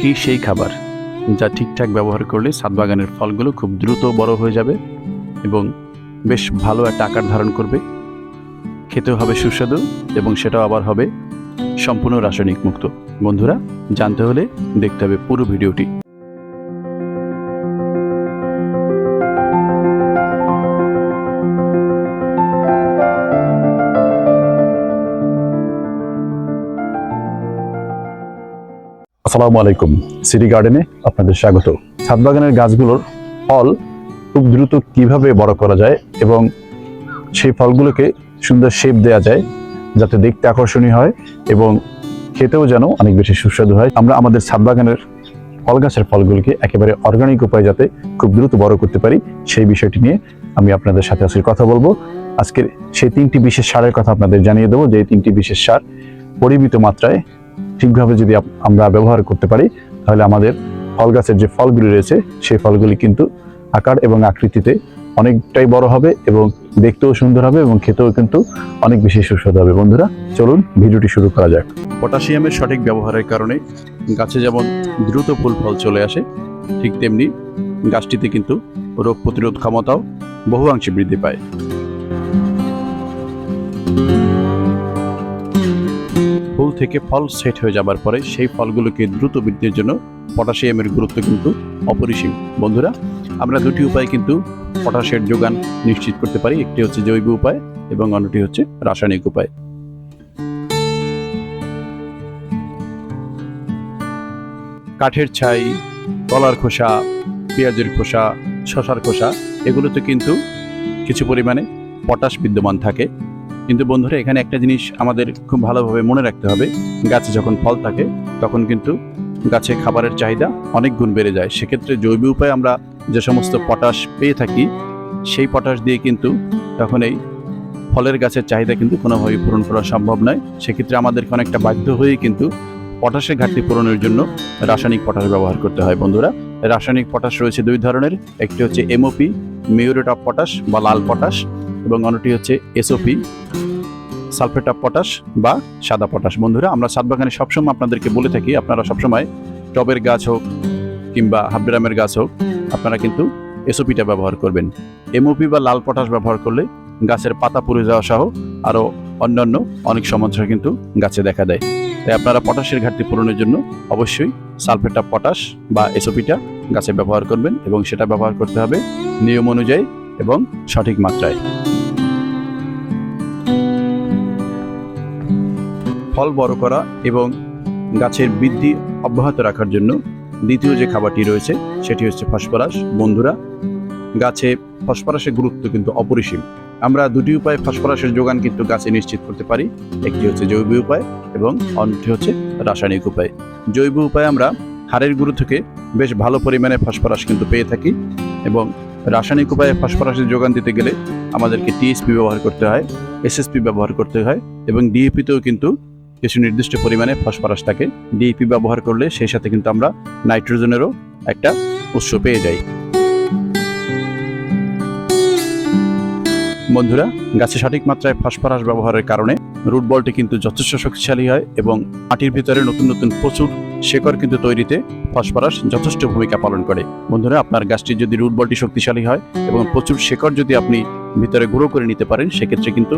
কি সেই খাবার যা ঠিকঠাক ব্যবহার করলে সাদবাগানের ফলগুলো খুব দ্রুত বড় হয়ে যাবে এবং বেশ ভালো একটা আকার ধারণ করবে। খেতেও হবে সুস্বাদু এবং সেটাও আবার হবে সম্পূর্ণ রাসায়নিক মুক্ত। বন্ধুরা, জানতে হলে দেখতে হবে পুরো ভিডিওটি। আসসালামু আলাইকুম। সিটি গার্ডেনে আপনাদের স্বাগত। ছাদ বাগানের গাছগুলোর ফল খুব দ্রুত কীভাবে বড় করা যায় এবং সেই ফলগুলোকে সুন্দর শেপ দেওয়া যায় যাতে দেখতে আকর্ষণীয় হয় এবং খেতেও যেন অনেক বেশি সুস্বাদু হয়। আমরা আমাদের ছাদ বাগানের ফল গাছের ফলগুলোকে একেবারে অর্গানিক উপায়ে যাতে খুব দ্রুত বড় করতে পারি, সেই বিষয়টি নিয়ে আমি আপনাদের সাথে আজকে কথা বলব। আজকের সেই তিনটি বিশেষ সারের কথা আপনাদের জানিয়ে দেবো। যে তিনটি বিশেষ সার পরিমিত মাত্রায় ঠিকভাবে যদি আমরা ব্যবহার করতে পারি, তাহলে আমাদের ফল গাছের যে ফলগুলি রয়েছে, সেই ফলগুলি কিন্তু আকার এবং আকৃতিতে অনেকটাই বড় হবে এবং দেখতেও সুন্দর হবে এবং খেতেও কিন্তু অনেক বেশি সুস্বাদু হবে। বন্ধুরা, চলুন ভিডিওটি শুরু করা যাক। পটাশিয়ামের সঠিক ব্যবহারের কারণে গাছে যেমন দ্রুত ফুল ফল চলে আসে, ঠিক তেমনি গাছটিতে কিন্তু রোগ প্রতিরোধ ক্ষমতাও বহুয়াংশে বৃদ্ধি পায়। থেকে ফল সেট হয়ে যাবার পরে সেই ফলগুলোকে দ্রুত বৃদ্ধির জন্য পটাশিয়ামের গুরুত্ব কিন্তু অপরিসীম। বন্ধুরা, আমরা দুটি উপায় কিন্তু পটাশের যোগান নিশ্চিত করতে পারি। একটি হচ্ছে জৈব উপায় এবং অন্যটি হচ্ছে রাসায়নিক উপায়। কাঠের ছাই, কলার খোসা, পেঁয়াজের খোসা, শশার খোসা, এগুলোতে কিন্তু কিছু পরিমাণে পটাশ বিদ্যমান থাকে। কিন্তু বন্ধুরা এখানে একটা জিনিস আমাদের খুব ভালোভাবে মনে রাখতে হবে। গাছে যখন ফল থাকে তখন কিন্তু গাছে খাবারের চাহিদা অনেক গুণ বেড়ে যায়। সেক্ষেত্রে জৈব উপায়ে আমরা যে সমস্ত পটাশ পেয়ে থাকি সেই পটাশ দিয়ে কিন্তু তখন এই ফলের গাছের চাহিদা কিন্তু কোনোভাবেই পূরণ করা সম্ভব নয়। সেক্ষেত্রে আমাদেরকে অনেকটা বাধ্য হয়েই কিন্তু পটাশের ঘাটতি পূরণের জন্য রাসায়নিক পটাশ ব্যবহার করতে হয় বন্ধুরা। রাসায়নিক পটাশ রয়েছে দুই ধরনের একটি হচ্ছে এমওপি মিউরেট অফ পটাশ বা লাল পটাশ। এবং অন্যটি হচ্ছে এসওপি সালফেট অফ পটাশ বা সাদা পটাশ। বন্ধুরা আমরা সাত বাগানে সবসময় আপনাদেরকে বলে থাকি আপনারা সবসময় টবের গাছ হোক কিংবা হাবড্রামের গাছ হোক আপনারা কিন্তু এসওপিটা ব্যবহার করবেন। এমওপি বা লাল পটাশ ব্যবহার করলে গাছের পাতা পুড়ে যাওয়া সহ আরও অন্যান্য অনেক সমস্যা কিন্তু গাছে দেখা দেয়। তাই আপনারা পটাশের ঘাটতি পূরণের জন্য অবশ্যই সালফেট অফ পটাশ বা এসওপিটা গাছে ব্যবহার করবেন এবং সেটা ব্যবহার করতে হবে নিয়ম অনুযায়ী এবং সঠিক মাত্রায়। ফল বড় করা এবং গাছের বৃদ্ধি অব্যাহত রাখার জন্য দ্বিতীয় যে খাবারটি রয়েছে, সেটি হচ্ছে ফসফরাস। বন্ধুরা, গাছে ফসফরাসের গুরুত্ব কিন্তু অপরিসীম। আমরা দুটি উপায়ে ফসফরাসের যোগান কিন্তু গাছে নিশ্চিত করতে পারি। একটি হচ্ছে জৈব উপায় এবং অন্যটি হচ্ছে রাসায়নিক উপায়। জৈব উপায়ে আমরা হাড়ের গুঁড়ো থেকে বেশ ভালো পরিমাণে ফসফরাস কিন্তু পেয়ে থাকি এবং রাসায়নিক উপায়ে ফসফরাসের যোগান দিতে গেলে আমাদেরকে টিএসপি ব্যবহার করতে হয়, এসএসপি ব্যবহার করতে হয় এবং ডিএপিতেও কিন্তু কিছু নির্দিষ্ট পরিমাণে ফসফরাস থাকে। ডিএপি ব্যবহার করলে সেই সাথে কিন্তু আমরা নাইট্রোজেনেরও একটা উৎস পেয়ে যাই। বন্ধুরা, গাছে সঠিক মাত্রায় ফসফরাস ব্যবহারের কারণে রুট বলটি কিন্তু যথেষ্ট শক্তিশালী হয় এবং মাটির ভিতরে নতুন নতুন প্রচুর শেকড় কিন্তু তৈরিতে ফসফরাস যথেষ্ট ভূমিকা পালন করে। বন্ধুরা, আপনার গাছটি যদি রুট বলটি শক্তিশালী হয় এবং প্রচুর শেকড় যদি আপনি ভিতরে গুঁড়ো করে নিতে পারেন, সেক্ষেত্রে কিন্তু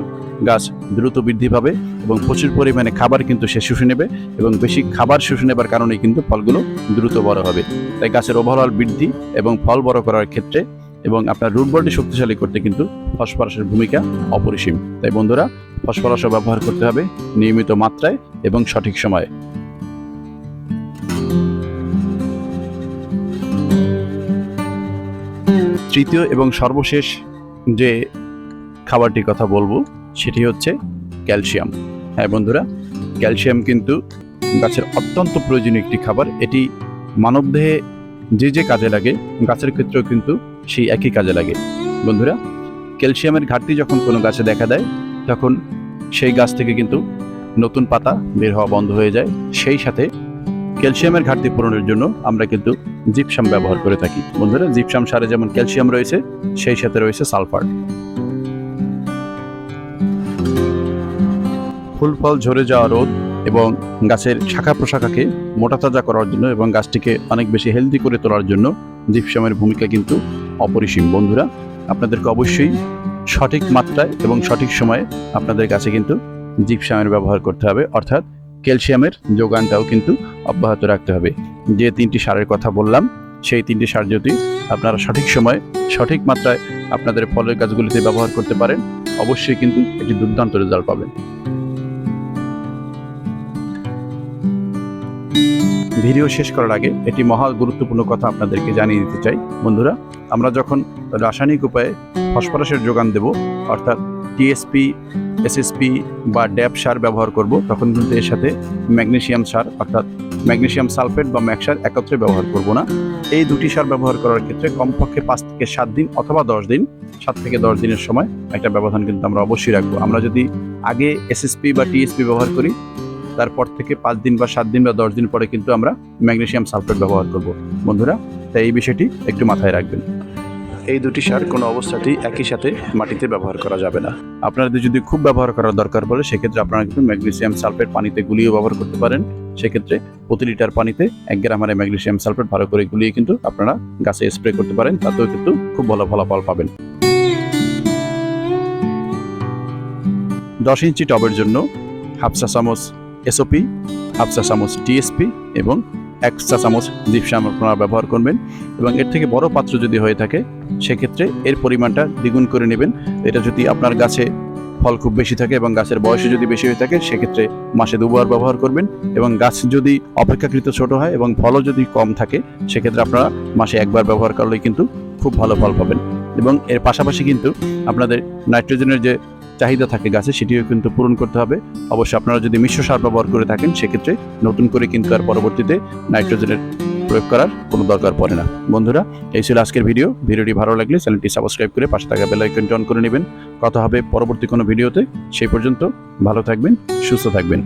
গাছ দ্রুত বৃদ্ধি পাবে এবং প্রচুর পরিমাণে খাবার কিন্তু সে শুষে নেবে এবং বেশি খাবার শুষে নেবার কারণেই কিন্তু ফলগুলো দ্রুত বড় হবে। তাই গাছের ওভারঅল বৃদ্ধি এবং ফল বড় করার ক্ষেত্রে এবং আপনার রুট বলটি শক্তিশালী করতে কিন্তু ফসফরাসের ভূমিকা অপরিসীম। তাই বন্ধুরা, ফসফরাসও ব্যবহার করতে হবে নিয়মিত মাত্রায় এবং সঠিক সময়ে। তৃতীয় এবং সর্বশেষ যে খাবারটির কথা বলব, সেটি হচ্ছে ক্যালসিয়াম। হ্যাঁ বন্ধুরা, ক্যালসিয়াম কিন্তু গাছের অত্যন্ত প্রয়োজনীয় একটি খাবার। এটি মানবদেহে যে যে কাজে লাগে, গাছের ক্ষেত্রেও কিন্তু সেই একই কাজে লাগে। বন্ধুরা, ক্যালসিয়ামের ঘাটতি যখন কোনো গাছে দেখা দেয়, তখন সেই গাছ থেকে কিন্তু নতুন পাতা বের হওয়া বন্ধ হয়ে যায়। সেই সাথে ক্যালসিয়ামের ঘাটতি পূরণের জন্য আমরা কিন্তু জিপসাম ব্যবহার করে থাকি। বন্ধুরা, জিপসাম সারে যেমন ক্যালসিয়াম রয়েছে, সেই সাথে রয়েছে সালফার। ফুল ফল ঝরে যাওয়া রোদ এবং গাছের শাখা প্রশাখাকে মোটা তাজা করার জন্য এবং গাছটিকে অনেক বেশি হেলদি করে তোলার জন্য জিপসামের ভূমিকা কিন্তু অপরিসীম। বন্ধুরা, আপনাদেরকে অবশ্যই সঠিক মাত্রায় এবং সঠিক সময়ে আপনাদের কাছে কিন্তু জিপসামের ব্যবহার করতে হবে। অর্থাৎ ক্যালসিয়ামের যোগানটাও কিন্তু অব্যাহত রাখতে হবে। যে তিনটি সারের কথা বললাম, সেই তিনটি সার যদি আপনারা সঠিক সময়ে, সঠিক মাত্রায় আপনাদের ফলের গাছগুলিতে ব্যবহার করতে পারেন, অবশ্যই কিন্তু একটি দুর্দান্ত রেজাল্ট পাবেন। ভিডিও শেষ করার আগে একটি মহা গুরুত্বপূর্ণ কথা আপনাদেরকে জানিয়ে দিতে চাই। বন্ধুরা, আমরা যখন রাসায়নিক উপায়ে ফসফরাসের যোগান দেব, অর্থাৎ টিএসপি এসএসপি বা ড্যাপ সার ব্যবহার করব, তখন কিন্তু এর সাথে ম্যাগনেসিয়াম সার, অর্থাৎ ম্যাগনেসিয়াম সালফেট বা ম্যাকসার একত্রে ব্যবহার করব না। এই দুটি সার ব্যবহার করার ক্ষেত্রে কমপক্ষে পাঁচ থেকে সাত দিন অথবা দশ দিন, সাত থেকে দশ দিনের সময় একটা ব্যবধান কিন্তু আমরা অবশ্যই রাখব। আমরা যদি আগে এসএসপি বা টিএসপি ব্যবহার করি, তারপর থেকে পাঁচ দিন বা সাত দিন বা দশ দিন পরে কিন্তু আমরা ম্যাগনেশিয়াম সালফেট ব্যবহার করব। বন্ধুরা, তাই এই বিষয়টি একটু মাথায় রাখবেন। এই দুটি সার কোনো অবস্থাতেই একই সাথে মাটিতে ব্যবহার করা যাবে না। আপনাদের যদি খুব ব্যবহার করার দরকার পড়ে, সেক্ষেত্রে আপনারা কিন্তু ম্যাগনেসিয়াম সালফেট পানিতে গুলিয়েও ব্যবহার করতে পারেন। সেক্ষেত্রে প্রতি লিটার পানিতে এক গ্রাম হারে ম্যাগনেসিয়াম সালফেট ভালো করে গুলিয়ে কিন্তু আপনারা গাছে স্প্রে করতে পারেন, তাতেও কিন্তু খুব ভালো ফলাফল পাবেন। দশ ইঞ্চি টবের জন্য হাফ চা চামচ এসওপি হাফ চা চামচ টিএসপি এবং এক চা চামচ জিপসাম আপনারা ব্যবহার করবেন এবং এর থেকে বড় পাত্র যদি হয়ে থাকে, সেক্ষেত্রে এর পরিমাণটা দ্বিগুণ করে নেবেন। এটা যদি আপনার গাছে ফল খুব বেশি থাকে এবং গাছের বয়সে যদি বেশি হয়ে থাকে, সেক্ষেত্রে মাসে দুবার ব্যবহার করবেন এবং গাছ যদি অপেক্ষাকৃত ছোট হয় এবং ফলও যদি কম থাকে, সেক্ষেত্রে আপনারা মাসে একবার ব্যবহার করলেই কিন্তু খুব ভালো ফল পাবেন। এবং এর পাশাপাশি কিন্তু আপনাদের নাইট্রোজেনের যে চাহিদা থাকে গাছে, সেটিও কিন্তু পূরণ করতে হবে। অবশ্যই আপনারা যদি মিশ্র সার ব্যবহার করে থাকেন, সেক্ষেত্রে নতুন করে কিন্তু আর পরবর্তীতে নাইট্রোজেনের প্রয়োগ করার কোনো দরকার পড়ে না। বন্ধুরা, এই ছিল আজকের ভিডিও। ভিডিওটি ভালো লাগলে চ্যানেলটি সাবস্ক্রাইব করে পাশে থাকা বেলাইকন অন করে নেবেন। কথা হবে পরবর্তী কোনো ভিডিওতে। সেই পর্যন্ত ভালো থাকবেন, সুস্থ থাকবেন।